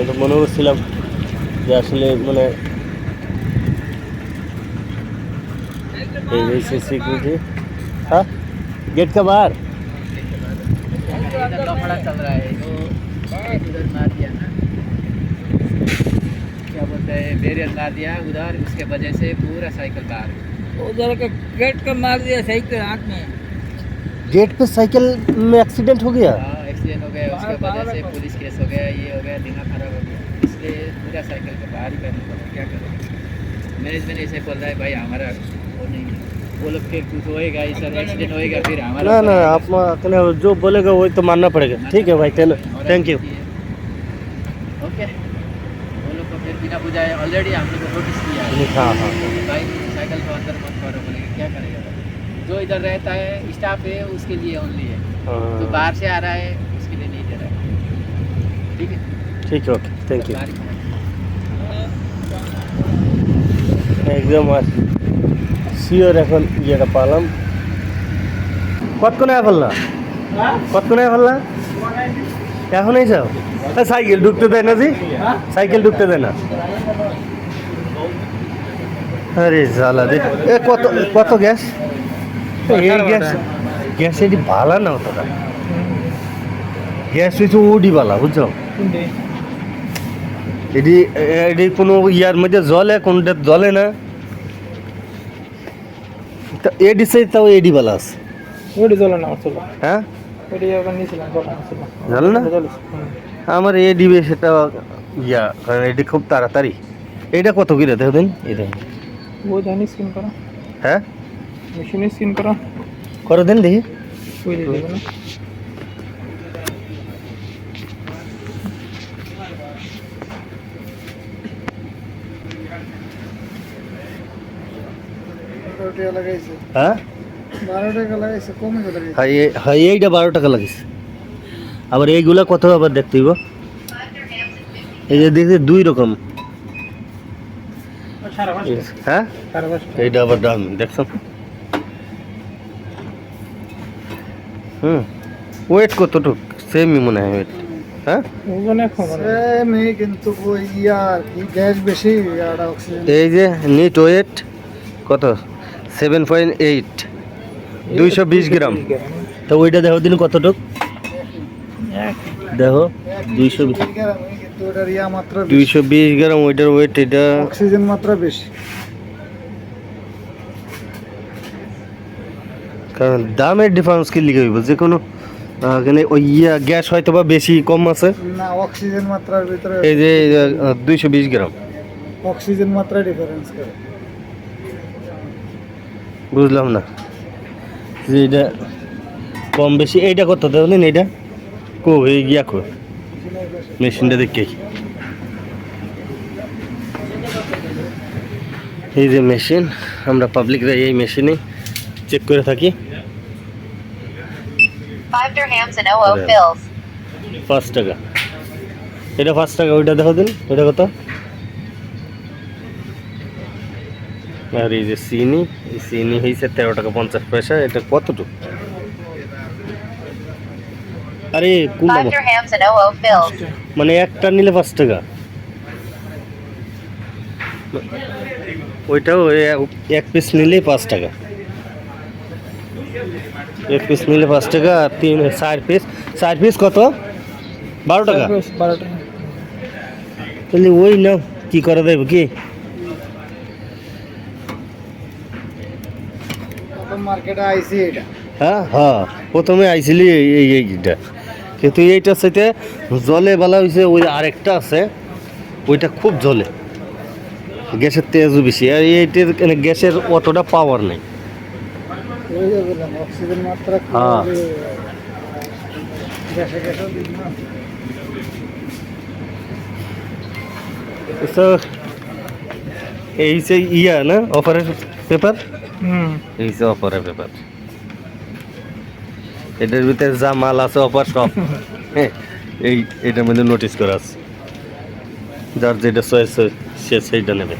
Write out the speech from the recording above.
আমি তো মনে করছিলাম যে আসলে মানে এই হয়েছে সিকিউরিটি হ্যাঁ गेट का बाहर इधर लफड़ा चल रहा है तो एक उधर मार दिया ना क्या बोलते हैं बैरियर मार दिया उधर उसके वजह से पूरा साइकिल बाहर उधर के गेट का मार दिया सही के हाथ में गेट पे साइकिल में एक्सीडेंट हो गया गया उसके वजह से पुलिस केस हो गया ये हो गया दिमाग खराब हो गया। इसलिए पूरा साइकिल को बाहर ही करना पड़ा क्या करें? मैनेजमेंट ऐसे बोल रहा है भाई हमारा वो नहीं है। फिर होएगा होएगा फिर ना ना आप अपने जो बोलेगा वही तो मानना पड़ेगा। ठीक है भाई चलो। थैंक यू ओके वो लोग को फिर बिना बुझाए ऑलरेडी हम लोग को नोटिस किया है। हाँ हाँ। भाई साइकिल को अंदर मत करो बोलेंगे क्या करेगा? जो इधर रहता है स्टाफ है उसके लिए ओनली है। जो हाँ बाहर से आ रहा है ঠিক ওকে থ্যাংক ইউ একদম আর সিওর এখন ইয়েটা পালাম। কতক্ষণে ফেললা? কতক্ষণে ফেললা? এখনই যাও। হ্যাঁ সাইকেল ঢুকতে দেয় না জি? সাইকেল ঢুকতে দেয় না। আরে জ্বালা এ কত কত গ্যাস? এই গ্যাস গ্যাস এটি ভালা না অতটা। গ্যাস হয়েছে ওডি বালা বুঝছ? এটি এটি কোনো ইয়ার মধ্যে জলে কোনটা জলে না। তা এডি সাইজ তাও এ বালা আছে। ওডি জলে না ছিল হ্যাঁ? ওডি না আমার এডি সেটা ইয়া কারণ এটি খুব তাড়াতাড়ি। এটা কত কিলো দেখবেন এটা ও জানি স্কিন করা। হ্যাঁ? মেশিনে স্কিন করা। করে দেন দেখি। হ্যাঁ? লাগাইছে লাগাইছে? হ্যাঁ এই- এইটা বারো টাকা লাগিস আবার এইগুলা কত আবার দেখতে হইব? এই যে দেখছি দুই রকম। হ্যাঁ? এইটা আবার দাম দেখছ? হুম। ওয়েট কতটুক সেমই মনে হয় ওয়েট হ্যাঁ? ওজনে কিন্তু ওই ইয়ার কি গ্যাস বেশি এই যে নিট ওয়েট কত? সেভেন পয়েন্ট এইট দুইশো বিশ গ্রাম। তো ওইটা দেখো দিন কতটুক? দেখো দুইশো কিন্তু ওটার ইয়া মাত্রা দুইশো বিশ গ্রাম ওইটার ওয়েট এটা অক্সিজেন মাত্রা বেশি। কারণ দামের ডিফারেন্স কি লিখে হইব? যে কোনো এখানে ওই ইয়া গ্যাস হয়তো বা বেশি কম আছে। না অক্সিজেন মাত্রার ভিতরে এই যে দুইশো বিশ গ্রাম। অক্সিজেন মাত্রা ডিফারেন্স করে। বুঝলাম না। যে এটা কম বেশি এইটা কত দেখলেন এইটা? কো হয়ে গিয়া কো। মেশিনটা দেখে এই যে মেশিন আমরা পাবলিকরা এই মেশিনে চেক করে থাকি. পাঁচ টাকা। এটা পাঁচ টাকা ওইটা দেখো দিন ওইটা কত? আর এই যে চিনি এই চিনি হয়েছে তেরো টাকা পঞ্চাশ পয়সা এটা কতটুকু? আরে. মানে একটা নিলে পাঁচ টাকা। ওইটাও ওই এক- এক পিস নিলে পাঁচ টাকা। এক পিস নিলে পাঁচ টাকা আর তিন চার পিস চার পিস কত? বারো টাকা? বারো টাকা। তাহলে ওই নাও কি করা দেবে কি? হ্যাঁ হ্যাঁ প্রথমে আইছিলি এই- এই এইটা। কিন্তু এইটার সাথে জলে বলা হয়েছে ওই আরেকটা আছে ওইটা খুব জলে। গ্যাসের তেজও বেশি আর এইটার গ্যাসের অতটা পাওয়ার নেই। হ্যাঁ। এই যে ইয়া না অফারের পেপার এই যে অফারের ব্যাপার। এটার ভিতরে যা মাল আছে অফার সব। এই, এটার মধ্যে নোটিশ করা আছে। যার যেটা চয়েস সে সেইটা নেবে।